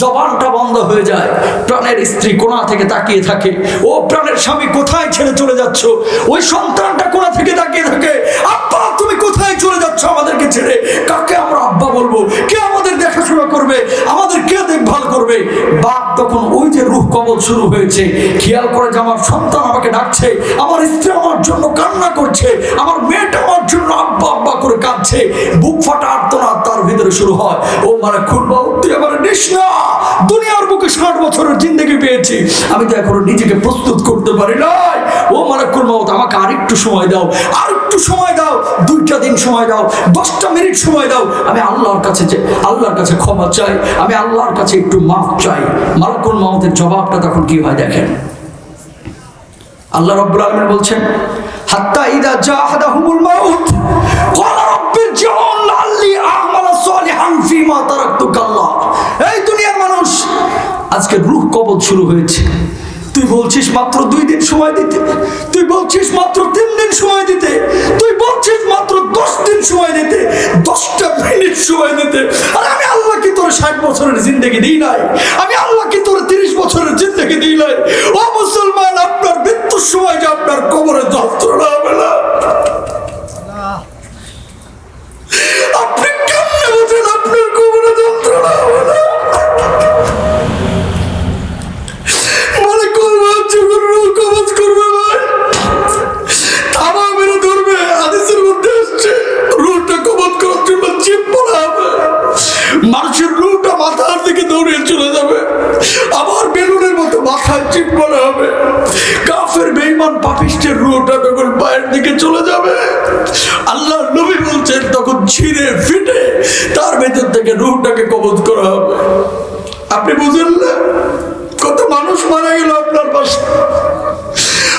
জবানটা বন্ধ হয়ে যায়। প্রাণের স্ত্রী কোনা থেকে তাকিয়ে থাকে, ও প্রাণের স্বামী, কোথায় ছেড়ে চলে যাচ্ছ? ওই সন্তানটা কোনা থেকে তাকিয়ে থাকে? আব্বা, তুমি কোথায় চলে যাচ্ছ আমাদেরকে ছেড়ে? কাকে আমরা আব্বা বলব? কে আমাদের দেখাশোনা করবে? আমাদের কে দেখভাল করবে? বাপ তখন ওই যে রূহ কবল শুরু হয়েছে। খেয়াল করে যে আমার সন্তান আমাকে ডাকছে, আমার স্ত্রী আমার জন্য কান্না করছে, আমার মেয়েটা আমার আব্বা আব্বা করে কাঁদছে। বুক ফাটা আর্তনাদ তার ভিতরে শুরু হয়। ও মানে খুলবা তুই আমার নিস না। দুনিয়ার বুকে ষাট বছরের জিন্দগি পেয়েছি। আমি তো এখনও নিজেকে প্রস্তুত করতে পারি নাই। ও মানে খুলবা আমাকে আরেকটু সময় দাও। আরেকটু সময় দাও। দুইটা দিন সময় দাও। দশটা মিনিট সময় দাও। আমি আল্লাহর কাছে আল্লাহর কাছে ক্ষমা চাই। আমি আল্লাহর কাছে একটু মাফ চাই। মালাকুল মাউতের জবাবটা তখন কি হয় দেখেন? আল্লাহ রব্বুল আলামিন বলছেন হাত্তা ইদা মাউত। লাল্লি আ'মালা সালিহান ফীমা তারাকতু কাল্লা এই দুনিয়ার মানুষ, আজকে রূহ শুরু হয়েছে। তুই বলছিস মাত্র দুই দিন সময় দিতে। তুই বলছিস মাত্র তিন দিন সময় দিতে। তুই বলছিস মাত্র দশ দিন সময় দিতে। দশটা মিনিট সময় দিতে। আর আমি আল্লাহ কি তোর ষাট বছরের জিন্দগি দিই নাই। আমি আল্লাহ কি তোর তিরিশ বছরের জিন্দগি দিই নাই। ও মুসলমান, আপনার মৃত্যুর সময় যে আপনার কবরে যন্ত্রণা মানুষের রুটা মাথার দিকে দৌড়িয়ে চলে যাবে। আবার বেলুনের মতো মাথায় চিপ পড়া হবে। কাফের বেইমান পাপিষ্টের রুটা তখন পায়ের দিকে চলে যাবে। আল্লাহ নবী বলছেন, তখন ছিঁড়ে ফিটে তার ভেতর থেকে রুহটাকে কবজ করা হবে। আপনি বুঝেন না? কত মানুষ মারা গেল আপনার পাশে।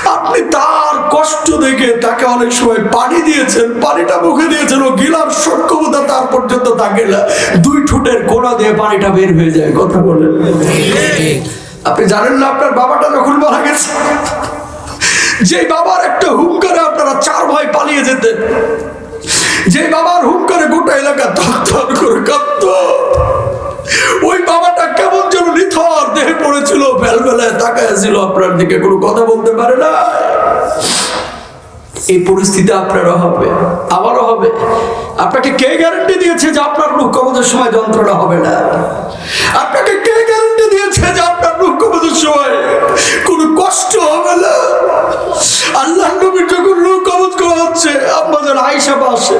আপনি তার কষ্ট দেখে তাকে অনেক সময় পানি দিয়েছেন, পানিটা মুখে দিয়েছেন, ও গিলার সক্ষমতা থাকে না দুই ঠোঁটের গোড়া দিয়ে পানিটা বের হয়ে যায়, কথা বলেন আপনি জানেন না আপনার বাবাটা যখন মারা গেছে, যে বাবার একটা হুঙ্কারে আপনারা চার ভাই পালিয়ে যেতেন। যে বাবার হুঙ্কারে গোটা এলাকা থর করে কাঁদত ওই বাবাটা কেমন যেন নিথর দেহে পড়েছিল বেলবেলায় তাকায় ছিল আপনার দিকে কোনো কথা বলতে পারে না। এই পরিস্থিতি আপনারও হবে, আমারও হবে। আপনাকে কে গ্যারান্টি দিয়েছে যে আপনার রূপ কবজের সময় যন্ত্রণা হবে না? আপনাকে কে গ্যারান্টি দিয়েছে যে আপনার রূপ কবজের সময় কোনো কষ্ট হবে না? আল্লাহ নবীর যখন রূপ কবজ করা হচ্ছে আপনাদের আয়সা পাশে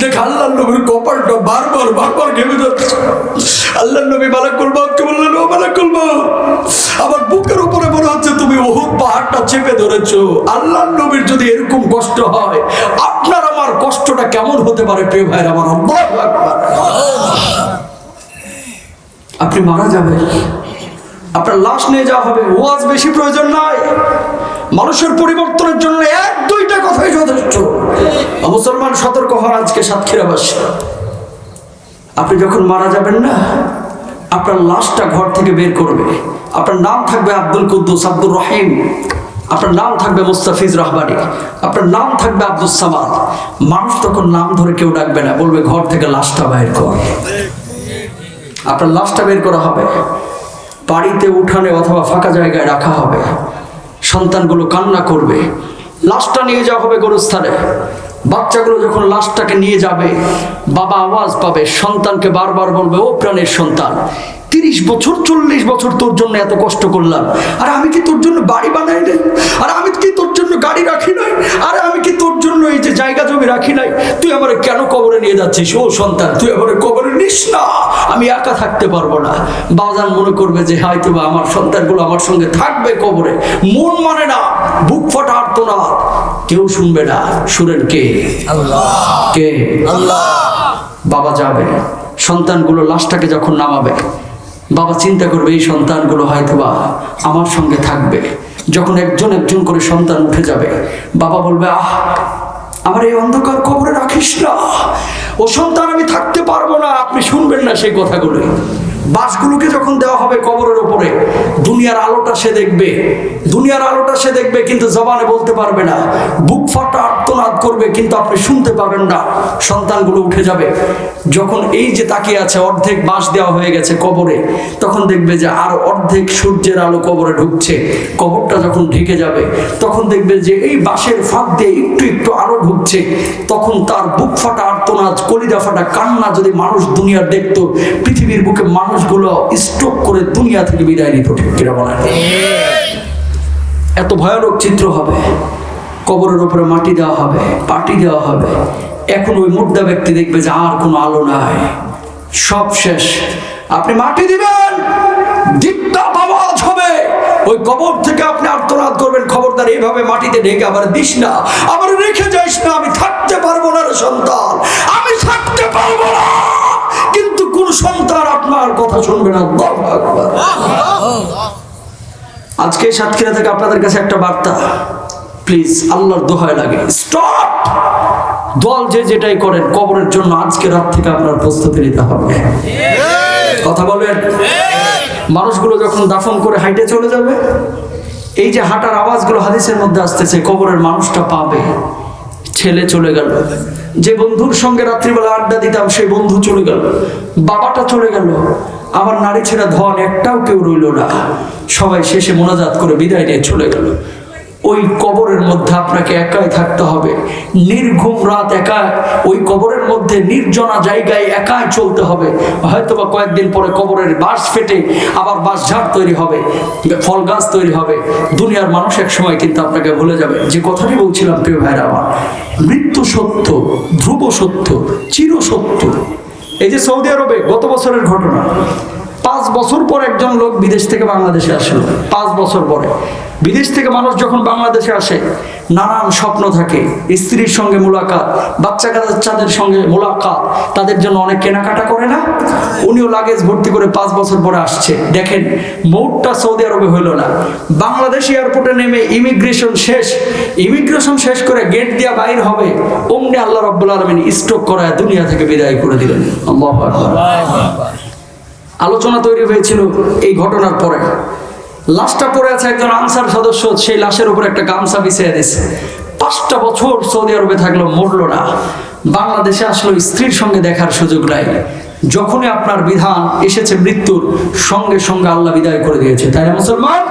দেখ আল্লাহ নবীর কপালটা বারবার বারবার ঘেমে যাচ্ছে। আল্লাহ নবী মালাকুল বাদকে বললেন, ও মালাকুল বাদ আমার বুকের উপরে মনে হচ্ছে তুমি বহুত পাহাড়টা চেপে ধরেছো। আল্লাহ নবীর যদি এরকম কষ্ট হয়, আপনার আমার কষ্টটা কেমন হতে পারে, প্রিয় ভাইয়ের আমার আপনি মারা যাবেন। আপনার লাশ নিয়ে যাওয়া হবে। ওয়াজ বেশি প্রয়োজন নাই। মানুষের পরিবর্তনের জন্য এক, দুইটা কথাই যথেষ্ট। মুসলমান সতর্ক হন আজকে সাতক্ষীরাবাসী। আপনি যখন মারা যাবেন না আপনার লাশটা ঘর থেকে বের করবে। আপনার নাম থাকবে আব্দুল কুদ্দুস, আব্দুর রহিম। আপনার নাম থাকবে মুস্তাফিজ রহমানি। আপনার নাম থাকবে আব্দুল সামাদ। মানুষ তখন নাম ধরে কেউ ডাকবে না, বলবে ঘর থেকে লাশটা বাইর কর। আপনার লাশটা বের করা হবে। বাড়িতে উঠানে অথবা ফাঁকা জায়গায় রাখা হবে। সন্তানগুলো কান্না করবে। লাশটা নিয়ে যাওয়া হবে গরুস্থানে। বাচ্চাগুলো যখন লাশটাকে নিয়ে যাবে, বাবা আওয়াজ পাবে, সন্তানকে বারবার বলবে, ও প্রাণের সন্তান, তিরিশ বছর, চল্লিশ বছর তোর জন্য এত কষ্ট করলাম। আর আমি কি তোর জন্য বাড়ি বানাই নাই? আর আমি কি তোর জন্য গাড়ি রাখি নাই? আর আমি কি তোর জন্য এই যে জায়গা জমি রাখি নাই? তুই আমার কেন কবরে নিয়ে যাচ্ছিস? ও সন্তান, তুই আমার কবরে নিস না। আমি একা থাকতে পারব না। বাজান মনে করবে যে হয়তো বা আমার সন্তানগুলো আমার সঙ্গে থাকবে কবরে। মন মানে না, বুক ফাটা আর্ত না। কেউ শুনবে না সুরের কে? কে? আল্লাহ। বাবা যাবে। সন্তানগুলো লাশটাকে যখন নামাবে বাবা চিন্তা করবে এই সন্তানগুলো হয়তোবা আমার সঙ্গে থাকবে। যখন একজন একজন করে সন্তান উঠে যাবে বাবা বলবে আহ আমার এই অন্ধকার কবরে রাখিস না। ও সন্তান আমি থাকতে পারব না। আপনি শুনবেন না সেই কথাগুলো। বাসগুলোকে যখন দেওয়া হবে কবরের ওপরে, দুনিয়ার আলোটা সে দেখবে। দুনিয়ার আলোটা সে দেখবে, কিন্তু জবানে বলতে পারবে না। বুক ফাটা আর্তনাদ করবে কিন্তু আপনি শুনতে পাবেন না। সন্তানগুলো উঠে যাবে। যখন এই যে তাকিয়ে আছে অর্ধেক বাঁশ দেওয়া হয়ে গেছে কবরে তখন দেখবে যে আর অর্ধেক সূর্যের আলো কবরে ঢুকছে। কবরটা যখন ঢেকে যাবে তখন দেখবে যে এই বাঁশের ফাঁক দিয়ে একটু একটু আলো ঢুকছে। তখন তার বুক ফাটা আর্তনাদ কলিদা ফাটা কান্না যদি মানুষ দুনিয়ার দেখতো পৃথিবীর বুকে মানুষগুলো স্ট্রোক করে দুনিয়া থেকে বিদায় নিত ঠিক কিনা বলেন? এত ভয়ানক চিত্র হবে। কবরের উপরে মাটি দেওয়া হবে, পাটি দেওয়া হবে। এখন ওই মুর্দা ব্যক্তি দেখবে যে আর কোনো আলো নাই। সব শেষ। আপনি মাটি দিবেন আওয়াজ হবে। ওই কবর থেকে আপনি আর্তনাদ করবেন, খবরদার, এইভাবে মাটিতে ঢেকে আবার দিস না। আবার রেখে যাইস না, আমি থাকতে পারব না রে সন্তান। আমি থাকতে পারব না। কিন্তু কোন সন্তান আপনার কথা শুনবে না। আজকে সাতক্ষীরা থেকে আপনাদের কাছে একটা বার্তা। প্লিজ আল্লাহর দোহায় লাগে। স্টপ! দল যে যেটাই করেন, কবরের জন্য আজকে রাত থেকে আপনার প্রস্তুতি নিতে হবে। কথা বলেন মানুষগুলো যখন দাফন করে হাইটে চলে যাবে, এই যে হাঁটার আওয়াজগুলো হাদিসের মধ্যে আসতেছে, কবরের মানুষটা পাবে। ছেলে চলে গেল। যে বন্ধুর সঙ্গে রাত্রিবেলা আড্ডা দিতাম, সেই বন্ধু চলে গেল। বাবাটা চলে গেল। আমার নারী ছেড়া ধন একটাও কেউ রইল না। সবাই শেষে মোনাজাত করে বিদায় নিয়ে চলে গেল। ওই কবরের মধ্যে আপনাকে একাই থাকতে হবে। নির্ঘুম রাত একা ওই কবরের মধ্যে নির্জনা জায়গায় একাই চলতে হবে। হয়তোবা কয়েকদিন পরে কবরের বাঁশ ফেটে আবার বাঁশ ঝাড় তৈরি হবে, ফল গাছ তৈরি হবে। দুনিয়ার মানুষ এক সময় কিন্তু আপনাকে ভুলে যাবে। যে কথাটি বলছিলাম, প্রিয় ভাইরা আমার, মৃত্যু সত্য, ধ্রুব সত্য, চির সত্য। এই যে সৌদি আরবে গত বছরের ঘটনা পাঁচ বছর পর একজন লোক বিদেশ থেকে বাংলাদেশে আসলো। পাঁচ বছর পরে। বিদেশ থেকে মানুষ যখন বাংলাদেশে আসে, নানান স্বপ্ন থাকে। স্ত্রীর সঙ্গে মোলাকাত, বাচ্চা কাচ্চাদের সঙ্গে মোলাকাত, তাদের জন্য অনেক কেনাকাটা করে না? উনিও লাগেজ ভর্তি করে পাঁচ বছর পরে আসছে। দেখেন মৌটটা সৌদি আরবে হইল না। বাংলাদেশ এয়ারপোর্টে নেমে ইমিগ্রেশন শেষ। ইমিগ্রেশন শেষ করে গেট দিয়া বাইর হবে। অমনি আল্লাহ রব্বুল আলমিন স্ট্রোক করায় দুনিয়া থেকে বিদায় করে দিলেন। আল্লাহু। আলোচনা তৈরি হয়েছিল এই ঘটনার পরে। লাশটা পড়ে আছে একজন আনসার সদস্য, সেই লাশের উপর একটা গামছা বিছিয়ে দিয়েছে। পাঁচটা বছর সৌদি আরবে থাকল মরল না। বাংলাদেশে আসলো স্ত্রীর সঙ্গে দেখার সুযোগ নাই। যখনই আপনার বিধান এসেছে মৃত্যুর, সঙ্গে সঙ্গে আল্লাহ বিদায় করে দিয়েছে। তাই মুসলমান?